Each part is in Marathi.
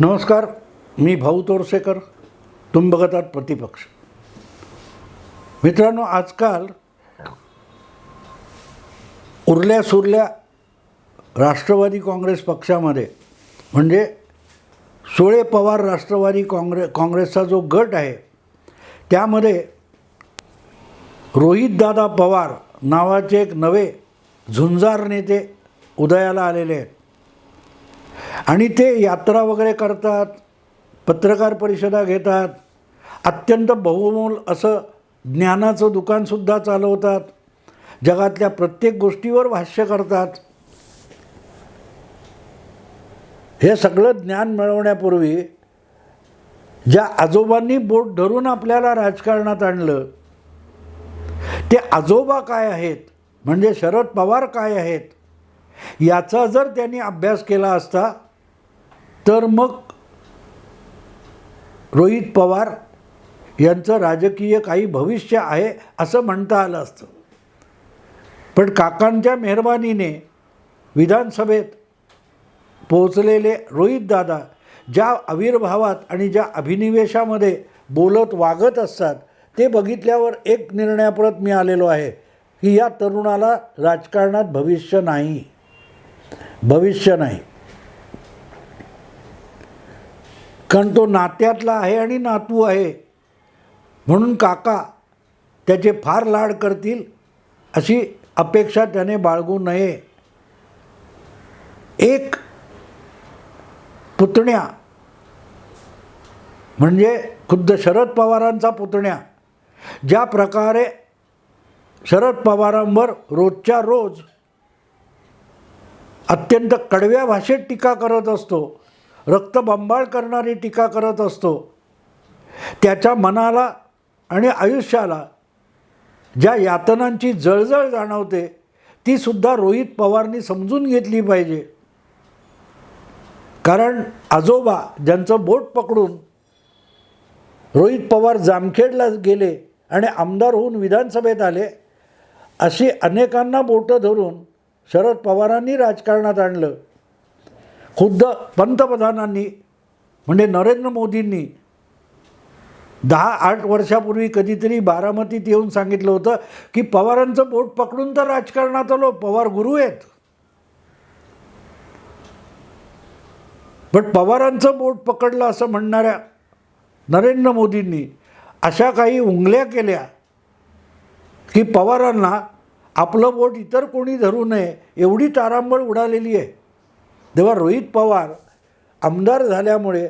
नमस्कार मी भाऊ तोरसेकर तुम्ही बघत आहात प्रतिपक्ष. मित्रांनो आजकाल उरल्या सुरल्या राष्ट्रवादी काँग्रेस पक्षामध्ये म्हणजे सुळे पवार राष्ट्रवादी काँग्रे काँग्रेसचा जो गट आहे त्यामध्ये रोहितदादा पवार नावाचे एक नवे झुंजार नेते उदयाला आलेले आहेत. आणि ते यात्रा वगैरे करतात पत्रकार परिषदा घेतात अत्यंत बहुमोल असं ज्ञानाचं दुकानसुद्धा चालवतात जगातल्या प्रत्येक गोष्टीवर भाष्य करतात. हे सगळं ज्ञान मिळवण्यापूर्वी ज्या आजोबांनी बोट धरून आपल्याला राजकारणात आणलं ते आजोबा काय आहेत म्हणजे शरद पवार काय आहेत याचा जर त्यांनी अभ्यास केला असता तर मग रोहित पवार यांचं राजकीय काही भविष्य आहे असं म्हणता आलं असतं. पण काकांच्या मेहरबानीने विधानसभेत पोहोचलेले रोहितदादा ज्या आविर्भावात आणि ज्या अभिनिवेशामध्ये बोलत वागत असतात ते बघितल्यावर एक निर्णयाप्रत मी आलेलो आहे की या तरुणाला राजकारणात भविष्य नाही. भविष्य नाही. कारण तो नात्यातला आहे आणि नातू आहे. म्हणून काका त्याचे फार लाड करतील अशी अपेक्षा त्याने बाळगू नये. एक पुतण्या म्हणजे खुद्द शरद पवारांचा पुतण्या ज्या प्रकारे शरद पवारांवर रोजच्या रोज अत्यंत कडव्या भाषेत टीका करत असतो. रक्तबंबाळ करणारी टीका करत असतो. त्याच्या मनाला आणि आयुष्याला ज्या यातनांची जळजळ जाणवते तीसुद्धा रोहित पवारनी समजून घेतली पाहिजे. कारण आजोबा ज्यांचं बोट पकडून रोहित पवार जामखेडला गेले आणि आमदार होऊन विधानसभेत आले अशी अनेकांना बोटं धरून शरद पवारांनी राजकारणात आणलं. खुद्द पंतप्रधानांनी म्हणजे नरेंद्र मोदींनी दहा आठ वर्षापूर्वी कधीतरी बारामतीत येऊन सांगितलं होतं की पवारांचं बोट पकडून तर राजकारणात आलो पवार गुरु आहेत. पण पवारांचं बोट पकडलं असं म्हणणाऱ्या नरेंद्र मोदींनी अशा काही उंगल्या केल्या की पवारांना आपलं बोट इतर कोणी धरू नये एवढी तारांबळ उडालेली आहे. तेव्हा रोहित पवार आमदार झाल्यामुळे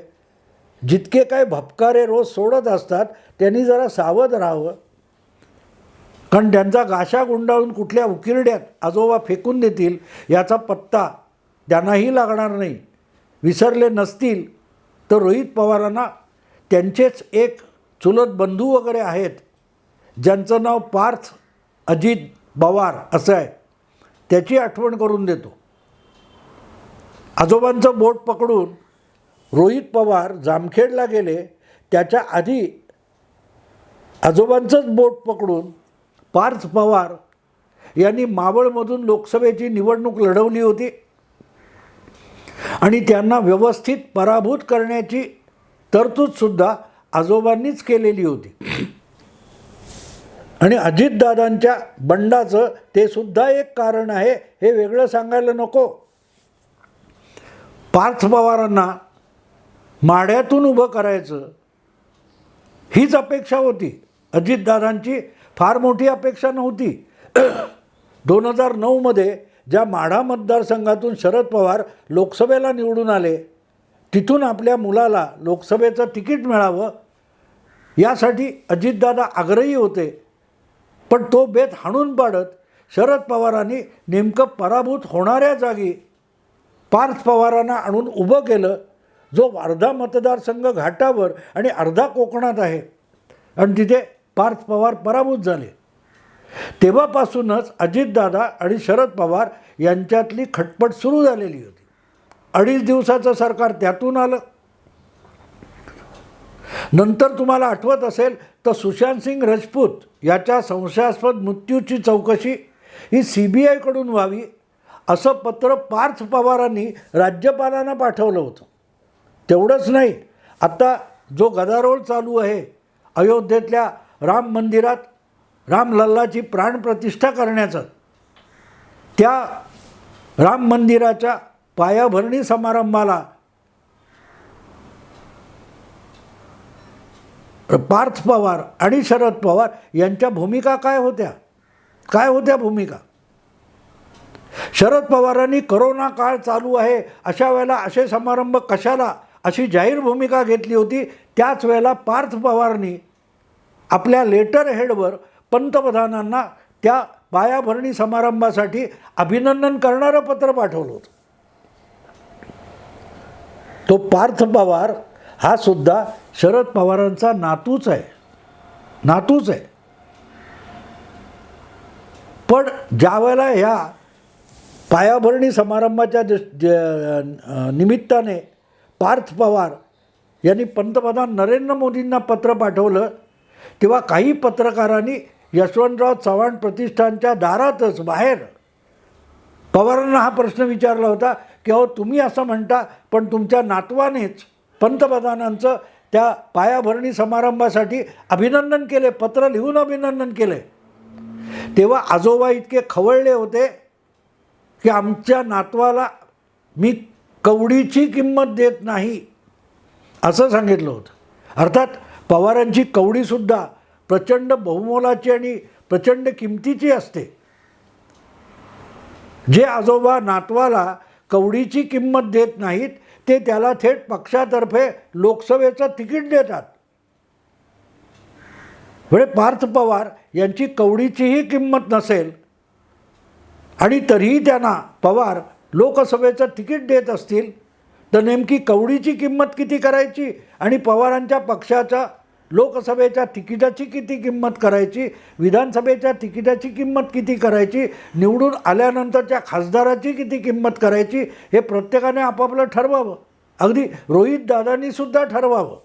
जितके काय भपकारे रोज सोडत असतात त्यांनी जरा सावध राहावं. कारण त्यांचा गाशा गुंडाळून कुठल्या उकिरड्यात आजोबा फेकून देतील याचा पत्ता त्यांनाही लागणार नाही. विसरले नसतील तर रोहित पवारांना त्यांचेच एक चुलत बंधू वगैरे आहेत ज्यांचं नाव पार्थ अजित पवार असं आहे. त्याची आठवण करून देतो. आजोबांचं बोट पकडून रोहित पवार जामखेडला गेले. त्याच्या आधी आजोबांचंच बोट पकडून पार्थ पवार यांनी मावळमधून लोकसभेची निवडणूक लढवली होती. आणि त्यांना व्यवस्थित पराभूत करण्याची तरतूदसुद्धा आजोबांनीच केलेली होती. आणि अजितदादांच्या बंडाचं ते सुद्धा एक कारण आहे हे वेगळं सांगायला नको. पार्थ पवारांना माड्यातून उभं करायचं हीच अपेक्षा होती. अजितदादांची फार मोठी अपेक्षा नव्हती. दोन हजार नऊमध्ये ज्या माढा मतदारसंघातून शरद पवार लोकसभेला निवडून आले तिथून आपल्या मुलाला लोकसभेचं तिकीट मिळावं यासाठी अजितदादा आग्रही होते. पण तो बेत हाणून पाडत शरद पवारांनी नेमकं पराभूत होणाऱ्या जागी पार्थ पवारांना आणून उभं केलं. जो अर्धा मतदारसंघ घाटावर आणि अर्धा कोकणात आहे. आणि तिथे पार्थ पवार पराभूत झाले. तेव्हापासूनच अजितदादा आणि शरद पवार यांच्यातली खटपट सुरू झालेली होती. अडीच दिवसाचं सरकार त्यातून आलं. नंतर तुम्हाला आठवत असेल तर सुशांत सिंग राजपूत याच्या संशयास्पद मृत्यूची चौकशी ही सी बी आयकडून व्हावी असं पत्र पार्थ पवारांनी राज्यपालांना पाठवलं होतं. तेवढंच नाही. आत्ता जो गदारोळ चालू आहे अयोध्येतल्या राम मंदिरात रामलल्लाची प्राणप्रतिष्ठा करण्याचं त्या राम मंदिराच्या पायाभरणी समारंभाला पार्थ पवार आणि शरद पवार यांच्या भूमिका काय होत्या? काय होत्या भूमिका? शरद पवारांनी करोना काळ चालू आहे अशा वेळेला असे समारंभ कशाला? अशी जाहीर भूमिका घेतली होती त्याच वेळेला पार्थ पवारनी आपल्या लेटर हेडवर पंतप्रधानांना त्या पायाभरणी समारंभासाठी अभिनंदन करणारं पत्र पाठवलं होतं. तो पार्थ पवार हा सुद्धा शरद पवारांचा नातूच आहे. नातूच आहे. पण ज्या वेळेला ह्या पायाभरणी समारंभाच्या ज- निमित्ताने पार्थ पवार यांनी पंतप्रधान नरेंद्र मोदींना पत्र पाठवलं तेव्हा काही पत्रकारांनी यशवंतराव चव्हाण प्रतिष्ठानच्या दारातच बाहेर पवारांना हा प्रश्न विचारला होता की अहो तुम्ही असं म्हणता पण तुमच्या नातवानेच पंतप्रधानांचं त्या पायाभरणी समारंभासाठी अभिनंदन केले पत्र लिहून अभिनंदन केले. तेव्हा आजोबा इतके खवळले होते की आमच्या नातवाला मी कवडीची किंमत देत नाही असं सांगितलं होतं. अर्थात पवारांची कवडीसुद्धा प्रचंड बहुमोलाची आणि प्रचंड किमतीची असते. जे आजोबा नातवाला कवडीची किंमत देत नाहीत ते त्याला थेट पक्षातर्फे लोकसभेचं तिकीट देतात. म्हणजे पार्थ पवार यांची कवडीचीही किंमत नसेल आणि तरीही त्यांना पवार लोकसभेचं तिकीट देत असतील तर नेमकी कवडीची किंमत किती करायची आणि पवारांच्या पक्षाच्या लोकसभेच्या तिकिटाची किती किंमत करायची विधानसभेच्या तिकिटाची किंमत किती करायची निवडून आल्यानंतरच्या खासदाराची किती किंमत करायची हे प्रत्येकाने आपापलं ठरवावं. अगदी रोहितदादांनीसुद्धा ठरवावं.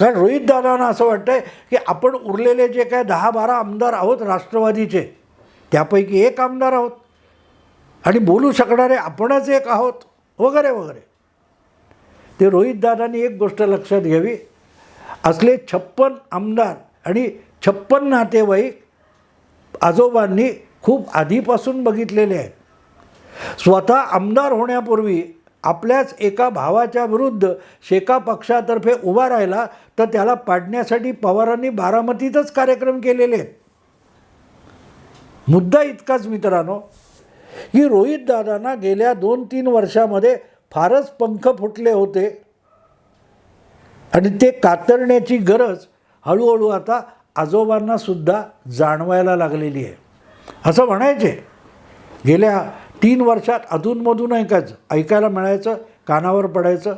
कारण रोहितदादांना असं वाटतं आहे की आपण उरलेले जे काय दहा बारा आमदार आहोत राष्ट्रवादीचे त्यापैकी एक आमदार आहोत. आणि बोलू शकणारे आपणच एक आहोत. वगैरे वगैरे. ते रोहितदादांनी एक गोष्ट लक्षात घ्यावी. असले छप्पन आमदार आणि छप्पन नातेवाईक आजोबांनी खूप आधीपासून बघितलेले आहेत. स्वतः आमदार होण्यापूर्वी आपल्याच एका भावाच्या विरुद्ध शेका पक्षातर्फे उभा राहिला तर त्याला पाडण्यासाठी पवारांनी बारामतीतच कार्यक्रम केलेले आहेत. मुद्दा इतकाच मित्रांनो की रोहितदादांना गेल्या दोन तीन वर्षामध्ये फारच पंख फुटले होते. आणि ते कातरण्याची गरज हळूहळू आता आजोबांना सुद्धा जाणवायला लागलेली आहे. असं म्हणायचे गेल्या तीन वर्षात अधूनमधून ऐकायचं ऐकायला मिळायचं कानावर पडायचं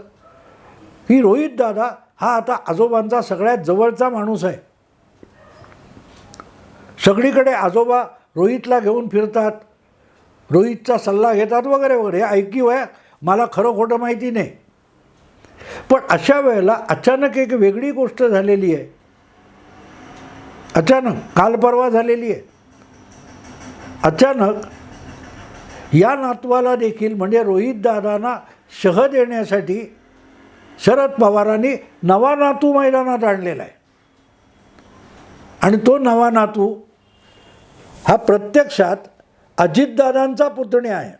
की रोहितदादा हा आता आजोबांचा सगळ्यात जवळचा माणूस आहे. सगळीकडे आजोबा रोहितला घेऊन फिरतात. रोहितचा सल्ला घेतात वगैरे वगैरे. ऐकी वया मला खरं खोटं माहिती नाही. पण अशा वेळेला अचानक एक वेगळी गोष्ट झालेली आहे. अचानक काल परवा झालेली आहे. अचानक या नातवाला देखील म्हणजे रोहितदादांना शह देण्यासाठी शरद पवारांनी नवा नातू मैदानात आणलेला आहे. आणि तो नवा नातू हा प्रत्यक्षात अजितदादांचा पुतण्या आहे.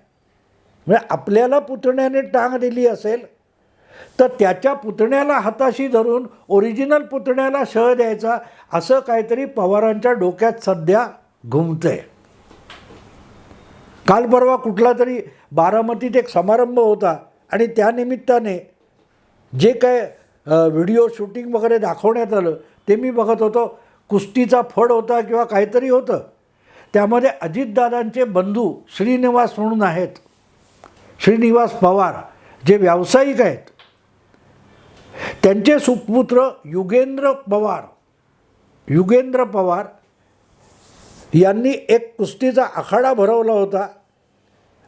म्हणजे आपल्याला पुतण्याने टांग दिली असेल तर त्याच्या पुतण्याला हाताशी धरून ओरिजिनल पुतण्याला शह द्यायचा असं काहीतरी पवारांच्या डोक्यात सध्या घुमतंय. काल परवा कुठला तरी बारामतीत एक समारंभ होता आणि त्यानिमित्ताने जे काय व्हिडिओ शूटिंग वगैरे दाखवण्यात आलं ते मी बघत होतो. कुस्तीचा फड होता किंवा काहीतरी होतं. त्यामध्ये अजितदादांचे बंधू श्रीनिवास म्हणून आहेत. श्रीनिवास पवार जे व्यावसायिक आहेत. त्यांचे सुपुत्र युगेंद्र पवार युगेंद्र पवार यांनी एक कुस्तीचा आखाडा भरवला होता.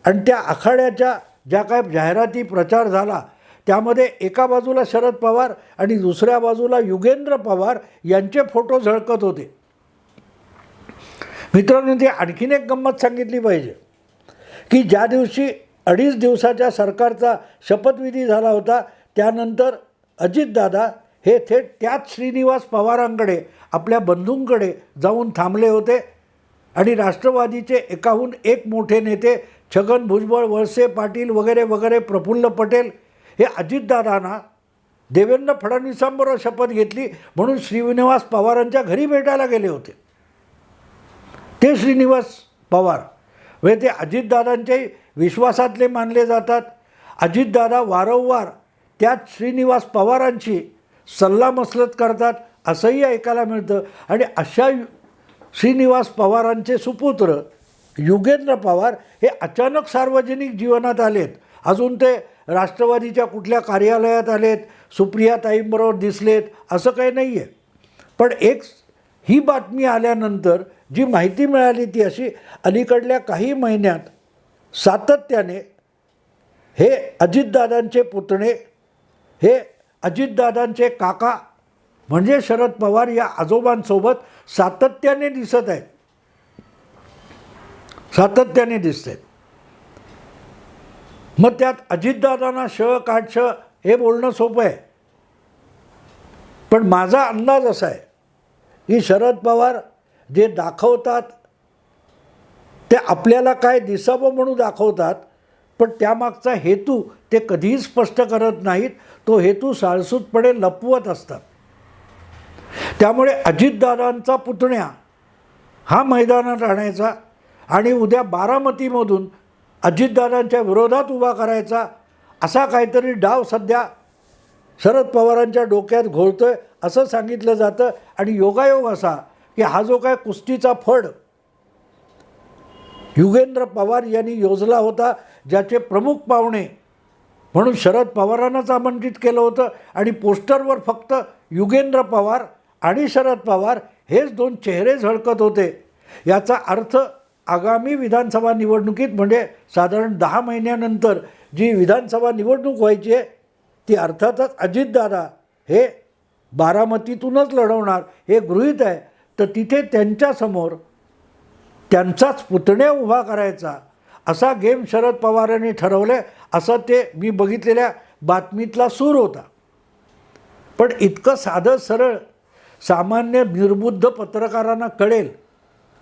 आणि त्या आखाड्याच्या ज्या काय जाहिराती प्रचार झाला त्यामध्ये एका बाजूला शरद पवार आणि दुसऱ्या बाजूला युगेंद्र पवार यांचे फोटो झळकत होते. मित्रांनो ती आणखीन एक गंमत सांगितली पाहिजे की ज्या दिवशी अडीच दिवसाच्या सरकारचा शपथविधी झाला होता त्यानंतर अजितदादा हे थेट त्याच श्रीनिवास पवारांकडे आपल्या बंधूंकडे जाऊन थांबले होते आणि राष्ट्रवादीचे एकाहून एक मोठे नेते छगन भुजबळ वळसे पाटील वगैरे वगैरे प्रफुल्ल पटेल हे अजितदादांना देवेंद्र फडणवीसांबरोबर शपथ घेतली म्हणून श्रीनिवास पवारांच्या घरी भेटायला गेले होते. ते श्रीनिवास पवार. वे ते अजितदादांचे विश्वासातले मानले जातात. अजितदादा वारंवार त्याच श्रीनिवास पवारांशी सल्लामसलत करतात असंही ऐकायला मिळतं. आणि अशा यु- श्रीनिवास पवारांचे सुपुत्र युगेंद्र पवार हे अचानक सार्वजनिक जीवनात आलेत. अजून ते राष्ट्रवादीच्या कुठल्या कार्यालयात आलेत सुप्रिया ताईंबरोबर दिसलेत असं काही नाही आहे पण एक ही बातमी आल्यानंतर जी माहिती मिळाली ती अशी अलीकडल्या काही महिन्यात सातत्याने हे अजितदादांचे पुतणे हे अजितदादांचे काका म्हणजे शरद पवार या आजोबांसोबत सातत्याने दिसत आहेत. सातत्याने दिसत आहेत मग त्यात अजितदादांना श काट श हे बोलणं सोपं आहे. पण माझा अंदाज असा आहे की शरद पवार जे दाखवतात ते आपल्याला काय दिसावं म्हणून दाखवतात पण त्यामागचा हेतू ते कधीही स्पष्ट करत नाहीत तो हेतू साळसूतपणे लपवत असतात. त्यामुळे अजितदादांचा पुतण्या हा मैदानात आणायचा आणि उद्या बारामतीमधून अजितदादांच्या विरोधात उभा करायचा असा काहीतरी डाव सध्या शरद पवारांच्या डोक्यात घोळतोय असं सांगितलं जातं. आणि योगायोग असा की हा जो काय कुस्तीचा फड युगेंद्र पवार यांनी योजला होता ज्याचे प्रमुख पाहुणे म्हणून शरद पवारांनाच आमंत्रित केलं होतं आणि पोस्टरवर फक्त युगेंद्र पवार आणि शरद पवार हेच दोन चेहरे झळकत होते. याचा अर्थ आगामी विधानसभा निवडणुकीत म्हणजे साधारण दहा महिन्यानंतर जी विधानसभा निवडणूक व्हायची आहे ती अर्थातच अजितदादा हे बारामतीतूनच लढवणार हे गृहीत आहे. तर तिथे त्यांच्यासमोर त्यांचाच पुतण्या उभा करायचा. असा गेम शरद पवारांनी ठरवलं असं ते मी बघितलेल्या बातमीतला सूर होता. पण इतकं साधं सरळ सामान्य निर्बुद्ध पत्रकारांना कळेल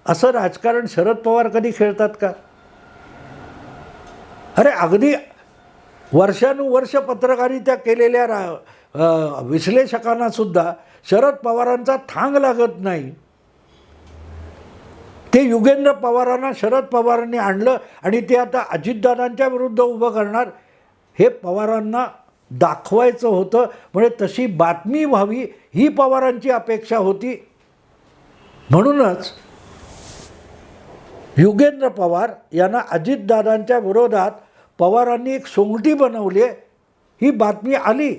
असं राजकारण शरद पवार कधी खेळतात का? अरे अगदी वर्षानुवर्ष पत्रकारित्या केलेल्या रा विश्लेषकांनासुद्धा शरद पवारांचा थांग लागत नाही. ते युगेंद्र पवारांना शरद पवारांनी आणलं आणि ते आता अजितदादांच्या विरुद्ध उभं करणार हे पवारांना दाखवायचं होतं. म्हणजे तशी बातमी व्हावी ही पवारांची अपेक्षा होती. म्हणूनच युगेंद्र पवार यांना अजितदादांच्या विरोधात पवारांनी एक सोंगटी बनवली आहे. ही बातमी आली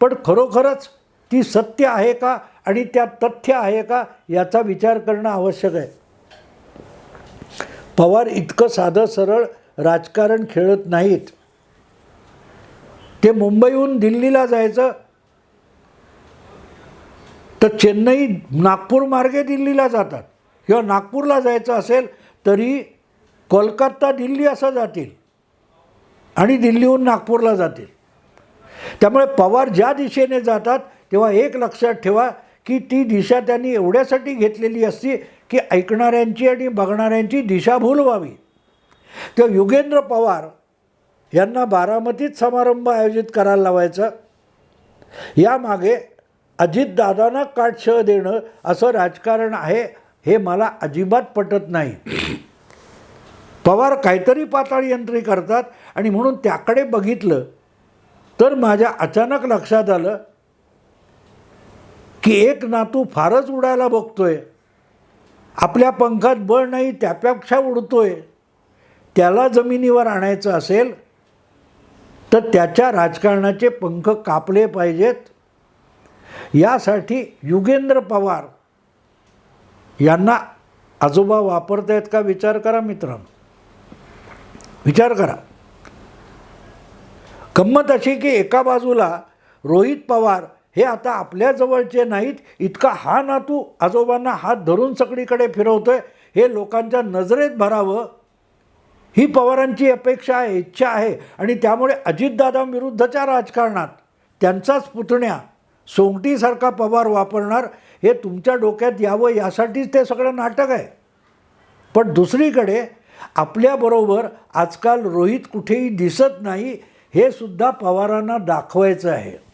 पण खरोखरच ती सत्य आहे का आणि त्यात तथ्य आहे का याचा विचार करणं आवश्यक आहे. पवार इतकं साधं सरळ राजकारण खेळत नाहीत. ते मुंबईहून दिल्लीला जायचं. तर चेन्नई नागपूर मार्गे दिल्लीला जातात. किंवा नागपूरला जायचं असेल तरी कोलकाता दिल्ली असं जातील. आणि दिल्लीहून नागपूरला जातील. त्यामुळे पवार ज्या दिशेने जातात तेव्हा एक लक्षात ठेवा की ती दिशा त्यांनी एवढ्यासाठी घेतलेली असती की ऐकणाऱ्यांची आणि बघणाऱ्यांची दिशाभूल व्हावी. तेव्हा युगेंद्र पवार यांना बारामतीत समारंभ आयोजित करायला लावायचं. यामागे अजितदादांना काटशह देणं असं राजकारण आहे हे मला अजिबात पटत नाही. पवार काहीतरी पाताळयंत्री करतात आणि म्हणून त्याकडे बघितलं तर माझ्या अचानक लक्षात आलं की एक नातू फारच उडायला बघतोय. आपल्या पंखात बळ नाही त्यापेक्षा उडतोय. त्याला जमिनीवर आणायचं असेल तर त्याच्या राजकारणाचे पंख कापले पाहिजेत. यासाठी युगेंद्र पवार यांना आजोबा वापरतायत का? विचार करा मित्रांनो विचार करा. गंमत अशी की एका बाजूला रोहित पवार हे आता आपल्या जवळचे नाहीत इतका हा नातू आजोबांना हात धरून सगळीकडे फिरवतोय हे लोकांच्या नजरेत भरावं. ही पवारांची अपेक्षा आहे इच्छा आहे आणि त्यामुळे अजितदादांविरुद्धच्या राजकारणात त्यांचाच पुतण्या सोंगटीसारखा पवार वापरणार हे तुमच्या डोक्यात यावं यासाठीच ते सगळं नाटक आहे. पण दुसरीकडे आपल्याबरोबर आजकाल रोहित कुठेही दिसत नाही हे सुद्धा पवारांना दाखवायचं आहे.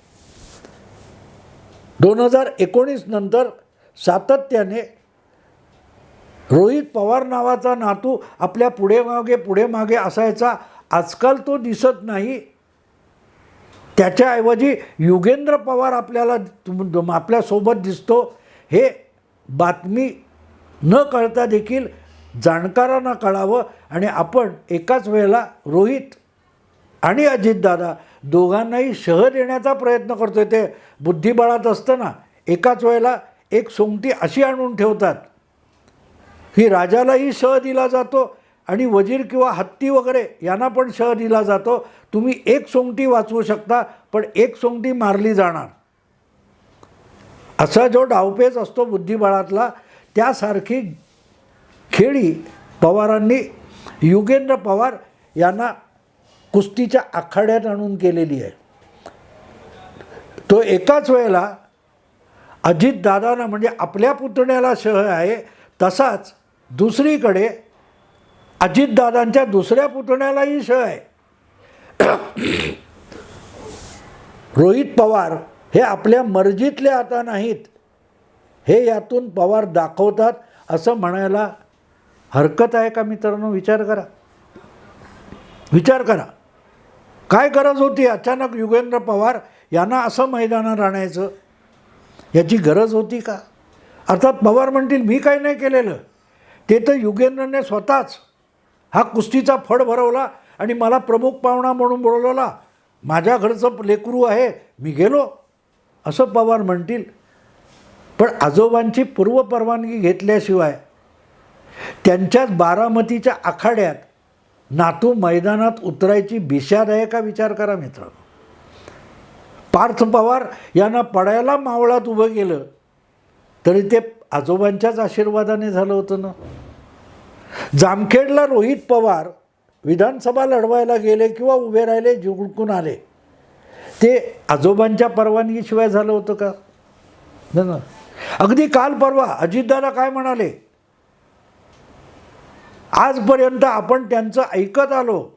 दोन हजार एकोणीस नंतर सातत्याने रोहित पवार नावाचा नातू आपल्या पुढे मागे पुढे मागे असायचा. आजकाल तो दिसत नाही. त्याच्याऐवजी युगेंद्र पवार आपल्याला आपल्यासोबत दिसतो. हे बातमी न कळता देखील जाणकारांना कळावं आणि आपण एकाच वेळेला रोहित आणि अजितदादा दोघांनाही शह देण्याचा प्रयत्न करतोय. ते बुद्धिबळात असतं ना एकाच वेळेला एक सोंगटी अशी आणून ठेवतात. ही राजालाही शह दिला जातो आणि वजीर किंवा हत्ती वगैरे यांना पण शह दिला जातो. तुम्ही एक सोंगटी वाचवू शकता पण एक सोंगटी मारली जाणार. असा जो डावपेच असतो बुद्धिबळातला त्यासारखी खेळी पवारांनी युगेंद्र पवार यांना कुस्तीच्या आखाड्यात आणून केलेली आहे. तो एकाच वेळेला अजितदादांना म्हणजे आपल्या पुतण्याला शह आहे तसाच दुसरीकडे अजितदादांच्या दुसऱ्या पुतण्यालाही शह आहे. रोहित पवार हे आपल्या मर्जीतले आता नाहीत. हे यातून पवार दाखवतात असं म्हणायला हरकत आहे का मित्रांनो? विचार करा. विचार करा. काय गरज होती? अचानक युगेंद्र पवार यांना असं मैदानात आणायचं? याची गरज होती का? अर्थात पवार म्हणतील मी काही नाही केलेलं. ते तर युगेंद्रने स्वतःच हा कुस्तीचा फड भरवला आणि मला प्रमुख पाहुणा म्हणून बोलवला. माझ्या घरचं लेकरू आहे मी गेलो. असं पवार म्हणतील. पण आजोबांची पूर्वपरवानगी घेतल्याशिवाय त्यांच्याच बारामतीच्या आखाड्यात नातू मैदानात उतरायची बिशाद आहे का विचार करा मित्रांनो. पार्थ पवार यांना पडायला मावळात उभं केलं तरी ते आजोबांच्याच आशीर्वादाने झालं होतं ना. जामखेडला रोहित पवार विधानसभा लढवायला गेले किंवा उभे राहिले जिंकून आले. ते आजोबांच्या परवानगीशिवाय झालं होतं का? ना. अगदी काल परवा अजितदादा काय म्हणाले? आजपर्यंत आपण त्यांचं ऐकत आलो.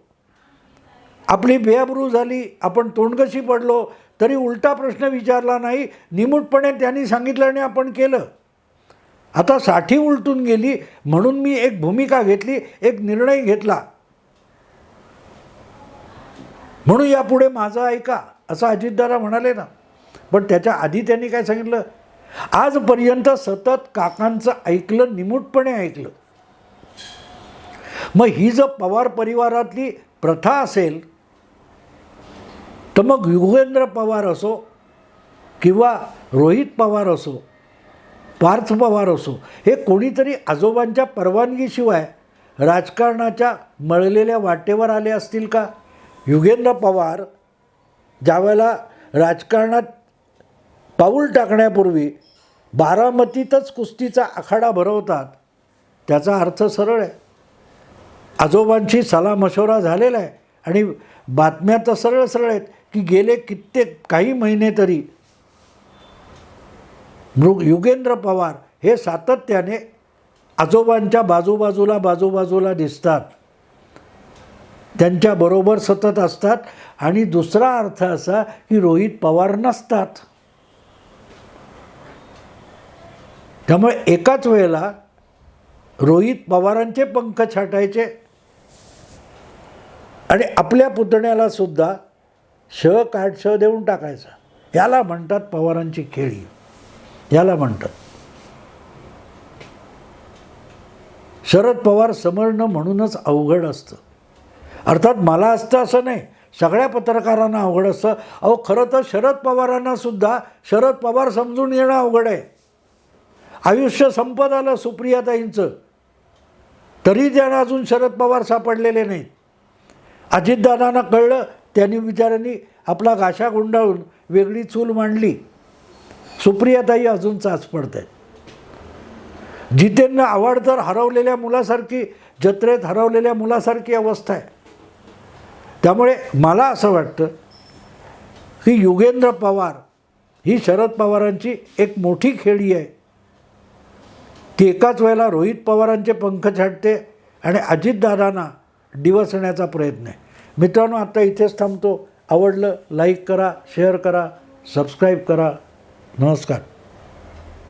आपली बेअब्रू झाली आपण तोंडकशी पडलो तरी उलटा प्रश्न विचारला नाही निमूटपणे त्यांनी सांगितलं आणि आपण केलं. आता साठी उलटून गेली म्हणून मी एक भूमिका घेतली एक निर्णय घेतला. म्हणून यापुढे माझं ऐका असं अजितदादा म्हणाले ना. पण त्याच्या आधी त्यांनी काय सांगितलं? आजपर्यंत सतत काकांचं ऐकलं निमूटपणे ऐकलं. मग ही जर पवार परिवारातली प्रथा असेल तर मग युगेंद्र पवार असो किंवा रोहित पवार असो पार्थ पवार असो हे कोणीतरी आजोबांच्या परवानगीशिवाय राजकारणाच्या मळलेल्या वाटेवर आले असतील का? युगेंद्र पवार ज्यावेळेला राजकारणात पाऊल टाकण्यापूर्वी बारामतीतच कुस्तीचा आखाडा भरवतात त्याचा अर्थ सरळ आहे. आजोबांशी सलामशोरा झालेला आहे. आणि बातम्या तर सरळ सरळ आहेत की गेले कित्येक काही महिने तरी मृग युगेंद्र पवार हे सातत्याने आजोबांच्या बाजूबाजूला बाजूबाजूला दिसतात. त्यांच्याबरोबर सतत असतात. आणि दुसरा अर्थ असा की रोहित पवार नसतात. त्यामुळे एकाच वेळेला रोहित पवारांचे पंख छाटायचे आणि आपल्या पुतण्याला सुद्धा श काट श देऊन टाकायचा. याला म्हणतात पवारांची खेळी. याला म्हणतात. शरद पवार समरणं म्हणूनच अवघड असतं. अर्थात मला असतं असं नाही. सगळ्या पत्रकारांना अवघड असतं. अहो खरं तर शरद पवारांना सुद्धा शरद पवार समजून येणं अवघड आहे. आयुष्य संपत आलं सुप्रियाताईंचं. तरी त्यांना अजून शरद पवार सापडलेले नाहीत. अजितदादांना कळलं त्यांनी विचारांनी आपला गाशा गुंडाळून वेगळी चूल मांडली. सुप्रियाताई अजून चाच पडत आहेत जितेंना आवड तर हरवलेल्या मुलासारखी जत्रेत हरवलेल्या मुलासारखी अवस्था आहे. त्यामुळे मला असं वाटतं की युगेंद्र पवार ही शरद पवारांची एक मोठी खेळी आहे. ती एकाच वेळेला रोहित पवारांचे पंख छाटते आणि अजितदादांना डिवसण्याचा प्रयत्न आहे. मित्रांनो आत्ता इथेच थांबतो. आवडलं लाईक करा शेअर करा सबस्क्राईब करा. नमस्कार.